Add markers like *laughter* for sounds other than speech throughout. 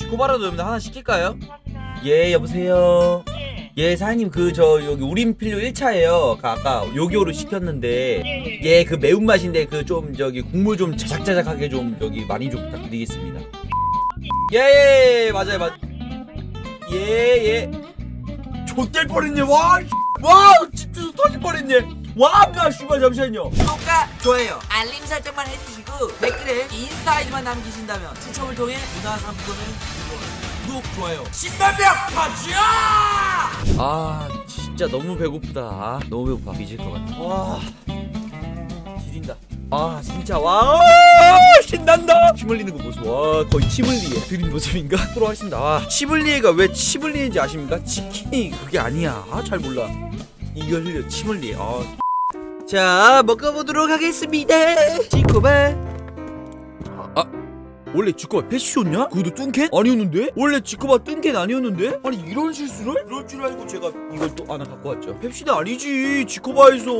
지코바라도 여러분들 하나 시킬까요? 예 여보세요? 예. 사장님 그 저 여기 우린필류 1차예요. 아까 요기요로 시켰는데. 예 그 매운맛인데 그 좀 저기 국물 좀 자작자작하게 좀 여기 많이 좀 부탁드리겠습니다. 예예 맞아요 맞 예예. 좆될 뻔했네. 와와 집주소 터질 뻔했네 와나 씨발 잠시만요. 구독과 좋아요. 알림 설정만 해주시고 댓글에 인스타 아이디만 남기신다면 추첨을 통해 문화상품권을 구독 좋아요. 10만 명 가자 아 진짜 너무 배고프다. 아, 너무 배고파. 미칠 것 같아. 와. 지린다. 아 진짜. 와 신난다. 침 흘리는 거 모습 와 거의 침 흘리에 드린 모습인가? *laughs* 하도록 하겠습니다. 아, 침 흘리에가 왜침 흘리는지 아십니까? 치킨이 그게 아니야. 아 잘 몰라. 이걸 흘려. 침 흘리에. 아. 자 먹어보도록 하겠습니다. 지코바 아 원래 지코바 패시였냐? 그것도 뚱캔? 아니었는데? 원래 지코바 뚱캔 아니었는데? 아니 이런 실수를? 이럴 줄 알고 제가 이걸 또 하나 갖고 왔죠. 펩시는 아니지 지코바에서.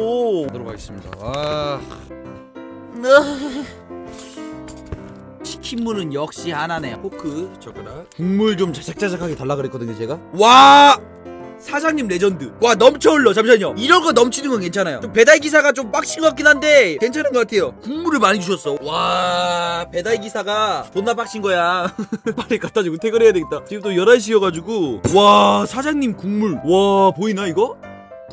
하도록 하겠습니다. 아. 치킨무는 역시 하나네요. 포크 젓가락 국물 좀 자작자작하게 달라 그랬거든요 제가. 와 사장님 레전드. 와 넘쳐 흘러. 잠시만요. 이런 거 넘치는 건 괜찮아요. 좀 배달 기사가 좀 빡친 것 같긴 한데 괜찮은 것 같아요. 국물을 많이 주셨어. 와 배달 기사가 존나 빡친 거야. *laughs* 빨리 갖다 주고 퇴근해야 되겠다. 지금 또 11시여가지고. 와 사장님 국물. 와 보이나 이거?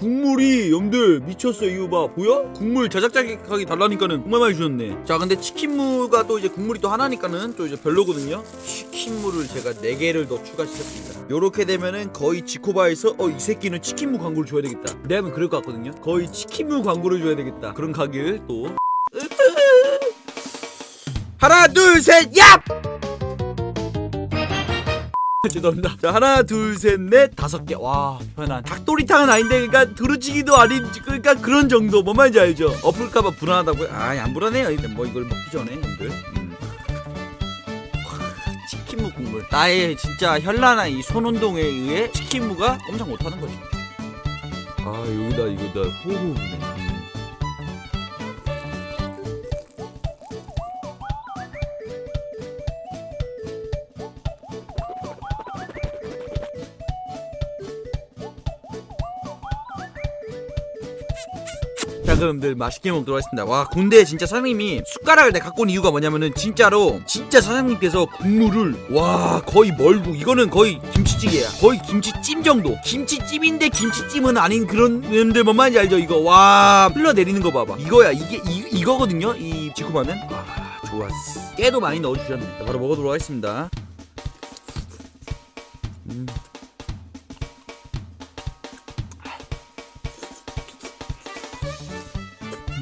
국물이 염들 미쳤어 이거 봐. 보여? 국물 자작자작하게 달라니까는 정말 많이 주셨네. 자 근데 치킨무가 또 이제 국물이 또 하나니까는 또 이제 별로거든요. 치킨무를 제가 4개를 더 추가시켰습니다. 요렇게 되면은 거의 지코바에서 어 이 새끼는 치킨무 광고를 줘야 되겠다. 내하면 그럴 것 같거든요. 거의 치킨무 광고를 줘야 되겠다. 그런 가게를 또. 하나 둘셋 얍! 죄송합니다. 자 하나 둘 셋 넷 다섯 개. 와 편안. 닭도리탕은 아닌데 그러니까 두루치기도 아닌 그러니까 그런 정도. 뭔 말인지 알죠? 엎을까봐 불안하다고요? 아안 불안해요. 일단 뭐 이걸 먹기 전에 형들. 음. 와, 치킨무 국물. 나의 진짜 현란한 이 손운동에 의해 치킨무가 꼼짝 못하는 거죠. 아 여기다 이거다 호흡. 자 그럼들 맛있게 먹도록 하겠습니다. 와 근데 진짜 사장님이 숟가락을 내가 갖고 온 이유가 뭐냐면은 진짜로 진짜 사장님께서 국물을 와 거의 멀고 이거는 거의 김치찌개야. 거의 김치찜 정도. 김치찜인데 김치찜은 아닌 그런 놈들 뭔 말인지 알죠 이거? 와 흘러내리는 거 봐봐. 이거야. 이게 이, 이거거든요 이 지코바는 아 좋았어. 깨도 많이 넣어주셨네. 자, 바로 먹어보도록 하겠습니다. 음.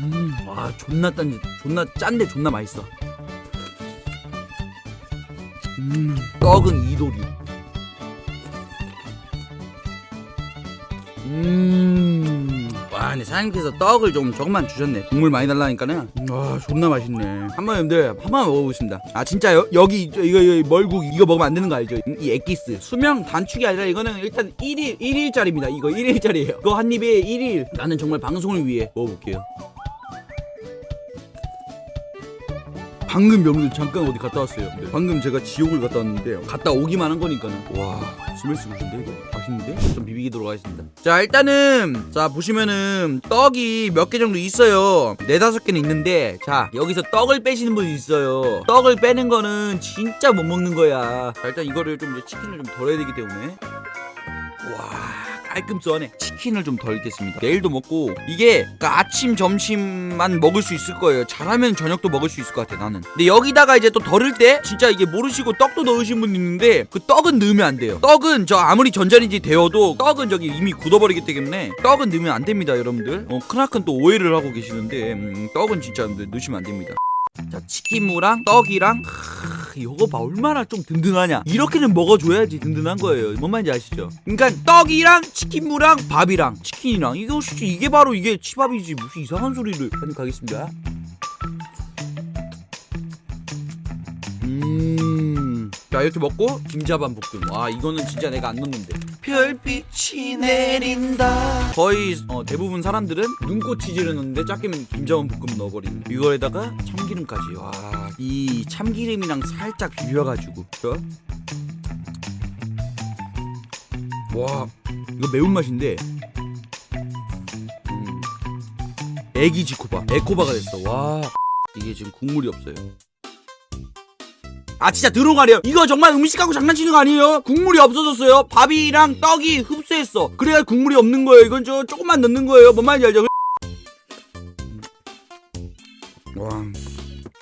음, 와 존나 짠, 존나 짠데 존나 맛있어. 음, 떡은 이도류. 음, 와, 근데 사장님께서 떡을 좀 조금만 주셨네. 국물 많이 달라니까는. 와, 존나 맛있네. 한번 여러분들 한번 먹어보겠습니다. 아, 진짜 여, 여기 저, 이거, 이거 멀국 이거 먹으면 안 되는 거 알죠? 이 엑기스 수명 단축이 아니라 이거는 일단 1일 1일짜리입니다. 이거 1일짜리예요. 이거 한 입에 1일. 나는 정말 방송을 위해 먹어볼게요. 방금 명도 잠깐 어디 갔다 왔어요. 네. 방금 제가 지옥을 갔다 왔는데 갔다 오기만 한 거니까는 와 스멜스 좋은데 이거 맛있는데 좀 비비도록 하겠습니다. 자 일단은 자 보시면은 떡이 몇 개 정도 있어요. 네 다섯 개는 있는데 자 여기서 떡을 빼시는 분이 있어요. 떡을 빼는 거는 진짜 못 먹는 거야. 자 일단 이거를 좀 이제 치킨을 좀 덜어야 되기 때문에 와 깔끔 써네 치킨을 좀 덜 겠습니다. 내일도 먹고 이게 그러니까 아침 점심만 먹을 수 있을 거예요. 잘하면 저녁도 먹을 수 있을 것 같아 나는. 근데 여기다가 이제 또 덜을 때 진짜 이게 모르시고 떡도 넣으신 분 있는데 그 떡은 넣으면 안 돼요. 떡은 저 아무리 전자레인지 데워도 떡은 저기 이미 굳어버리기 때문에 떡은 넣으면 안 됩니다 여러분들. 어, 크나큰 또 오해를 하고 계시는데 음, 떡은 진짜 넣으시면 안 됩니다 자 치킨무랑 떡이랑 크, 이거 봐 얼마나 좀 든든하냐. 이렇게는 먹어줘야지 든든한 거예요. 뭔 말인지 아시죠? 그러니까 떡이랑 치킨무랑 밥이랑 치킨이랑 이거 진짜 이게 바로 이게 치밥이지 무슨 이상한 소리를. 하는 가겠습니다. 음 자 이렇게 먹고 김자반 볶음. 와 이거는 진짜 내가 안 넣는데 별빛이 내린다. 거의 어, 대부분 사람들은 눈꽃이 지르는데 짝게면 김장은 볶음 넣어버리는 이거에다가 참기름까지. 와 이 참기름이랑 살짝 비벼가지고. 어? 그와 이거 매운맛인데. 음. 애기 지코바 에코바가 됐어. 와 이게 지금 국물이 없어요. 아 진짜 들어가래요 이거 정말 음식하고 장난치는 거 아니에요? 국물이 없어졌어요. 밥이랑 떡이 흡수했어. 그래야 국물이 없는 거예요. 이건 저 조금만 넣는 거예요. 뭔 말인지 알죠? 와.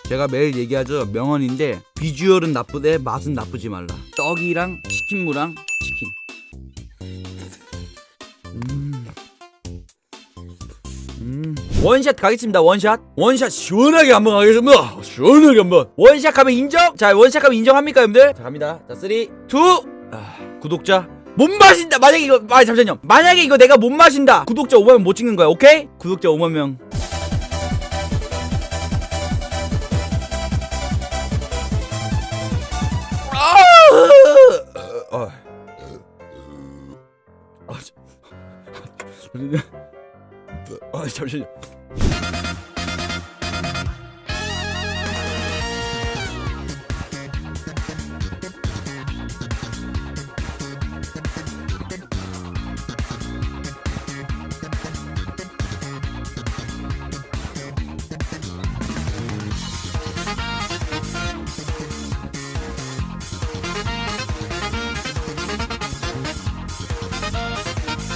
제가 매일 얘기하죠. 명언인데 비주얼은 나쁘되 맛은 나쁘지 말라. 떡이랑 치킨무랑 원샷 가겠습니다 원샷. 원샷 시원하게 한번 가겠습니다. 시원하게 한번. 원샷 하면 인정? 자 원샷 하면 인정합니까 여러분들? 자 갑니다. 자 3, 2 아, 구독자. 못 마신다. 만약에 이거 아 잠시만요. 만약에 이거 내가 못 마신다. 구독자 5만명 못 찍는 거야 오케이? 구독자 5만명. 아, 아, 아, 잠시만요.